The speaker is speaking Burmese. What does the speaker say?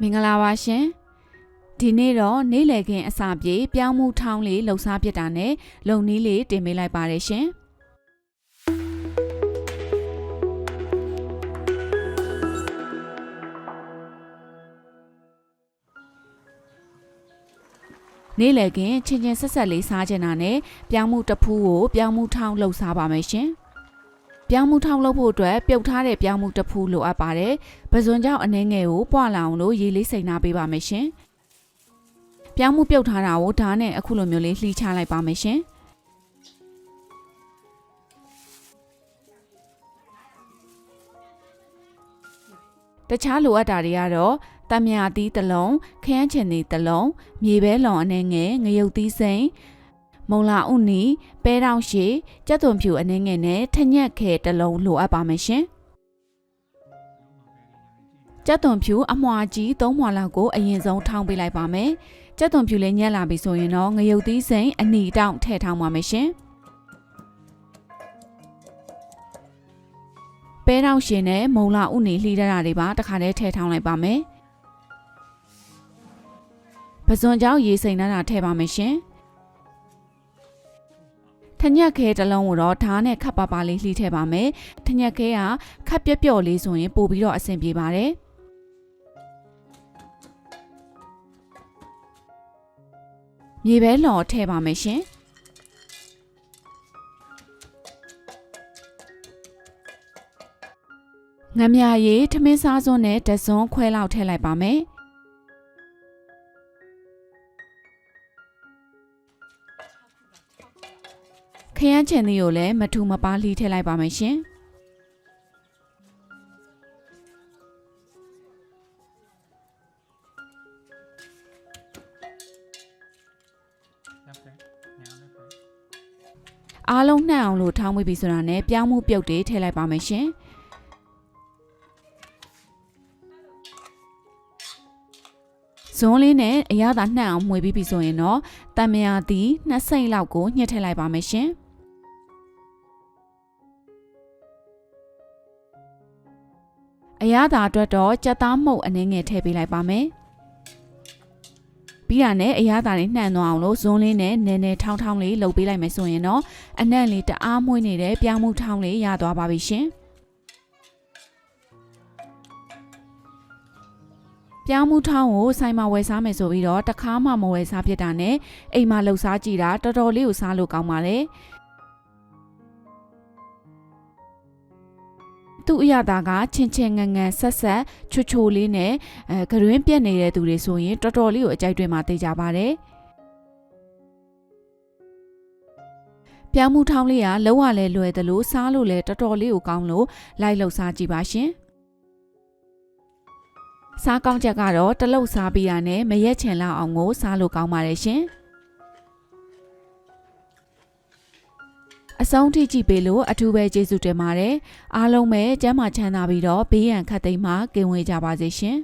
မင်္ဂလာပါရှင်ဒီနေ့တော့နေ့လည်ခင်းအစာပြေပြောင်းမှုထောင်းလေးလှုပ်ရှားပြစ်တာနဲ့လုံနီးလေးတင်ပေးလိုက်ပါတယ်ရှင်နေ့လည်ခင်းချင်းချင်းဆက်ဆက်လေးစားချင်တာနဲ့ပြောင်းမှုတစ်ဖူးကိုပြောင်းမှုထောင်းလှုပ်ရှားပါမယ်ရှင် ပြောင်းမှုထောင်းလုပ်ဖို့အတွက်ပြုတ်ထားတဲ့ပြောင်းမှုတစ်ဖူးလိုအပ်ပါတယ်ပဇွန်ကြောင့်အနှဲငယ်ကိုပွာလာအောင်လို့ရေလေးစိန်နာပေးပါမယ်ရှင်။ပြောင်းမှုပြုတ်ထားတာကိုဓာတ်နဲ့အခုလိုမျိုးလေးလှီးချလိုက်ပါမယ်ရှင်။တခြားလိုအပ်တာတွေကတော့တံမြာသီးတစ်လုံးခရမ်းချင်သီးတစ်လုံးမြေပဲလောင်အနှဲငယ်ငရုတ်သီးစိမ် မုံလာဥနီပဲတောင်ရှည်ကြက်သွန်ဖြူအနှဲငယ်နဲ့ထညက်ခဲတစ်လုံးလိုအပ်ပါမယ်ရှင်။ကြက်သွန်ဖြူအမွှာကြီး၃မွှာလောက်ကိုအရင်ဆုံးထောင်းပေးလိုက်ပါမယ်။ကြက်သွန်ဖြူလေးညက်လာပြီဆိုရင်တော့ငရုတ်သီးစိမ်အနီတောင်ထည့်ထောင်းပါမယ်ရှင်။ပဲတောင်ရှင်နဲ့မုံလာဥနေလှီးထားတာတွေပါတစ်ခါတည်းထည့်ထောင်းလိုက်ပါမယ်။ပဇွန်ကြောင့်ရေစိမ်ထားတာထည့်ပါမယ်ရှင်။ ထညက်ခဲတစ်လုံးကိုတော့ဓာတ်နဲ့ခပ်ပါပါလေးလှီးထည့်ပါမယ်။ထညက်ခဲကခပ်ပျော့ပျော့လေးဆိုရင်ပို့ပြီးတော့အဆင်ပြေပါတယ်။မြေပဲလော်ထည့်ပါမယ်ရှင်ငမြရည်ထမင်းစားစွန်းနဲ့တစွန်းခွဲလောက်ထည့်လိုက်ပါမယ် ခရမ်းချင်သီးကိုလည်းမထူမပါလှီးထည့်လိုက်ပါမယ်ရှင် Okay. Now okay. အားလုံးနှံ့အောင်လို့ထောင်းမွေးပြီဆိုတာနဲ့ပြောင်းမှုပြုတ်တွေထည့်လိုက်ပါမယ်ရှင်ဇွန်းလေးနဲ့အရသာနှံ့အောင်မှွေပြီးပြီဆိုရင်တော့တံမြာသီးနှစ်စိမ့်လောက်ကိုညှက်ထည့်လိုက်ပါမယ်ရှင် အရသာအတွက်တော့ကြက်သားမှုတ်အနှင်းငယ်ထည့်ပေးလိုက်ပါမယ်ပြီးတာနဲ့အရသာလေးနှံ့သွားအောင်လို့ဇွန်းလေးနဲ့နည်းနည်းထောင်းထောင်းလေးလုပ်ပေးလိုက်မယ်ဆိုရင်တော့အနံ့လေးတအားမွှေးနေတဲ့ပြောင်းမှုထောင်းလေးရသွားပါပြီရှင်။ပြောင်းမှုထောင်းကိုဆိုင်မှာဝယ်စားမယ်ဆိုပြီးတော့တခါမှမဝယ်စားဖြစ်တာနဲ့အိမ်မှာလှုပ်ရှားကြည့်တာတော်တော်လေးကိုစားလို့ကောင်းပါလေ။ သူ့အရသာကချင်းချင်းငန်ငန်ဆက်ဆက်ချွတ်ချိုလေးနဲ့အဲဂရွင်းပြက်နေတဲ့သူတွေဆိုရင်တော်တော်လေးကိုအကြိုက်တွင်မှသိကြပါတယ်။ပြောင်းမှုထောင်းလေးကလုံးဝလဲလွယ်တယ်လို့စားလို့လဲတော်တော်လေးကိုကောင်းလို့လိုက်လှုပ်စားကြည့်ပါရှင်စားကောင်းချက်ကတော့တလုတ်စားပြီးရနဲ့မရက်ချင်လောက်အောင်ကိုစားလို့ကောင်းပါတယ်ရှင် အဆုံးထိကြည့်ပေးလို့အထူးပဲကျေးဇူးတင်ပါတယ်အားလုံးပဲကျမ်းမာချမ်းသာပြီးတော့ဘေးရန်ခတ်သိမ်းမှကင်ဝေးကြပါစေရှင်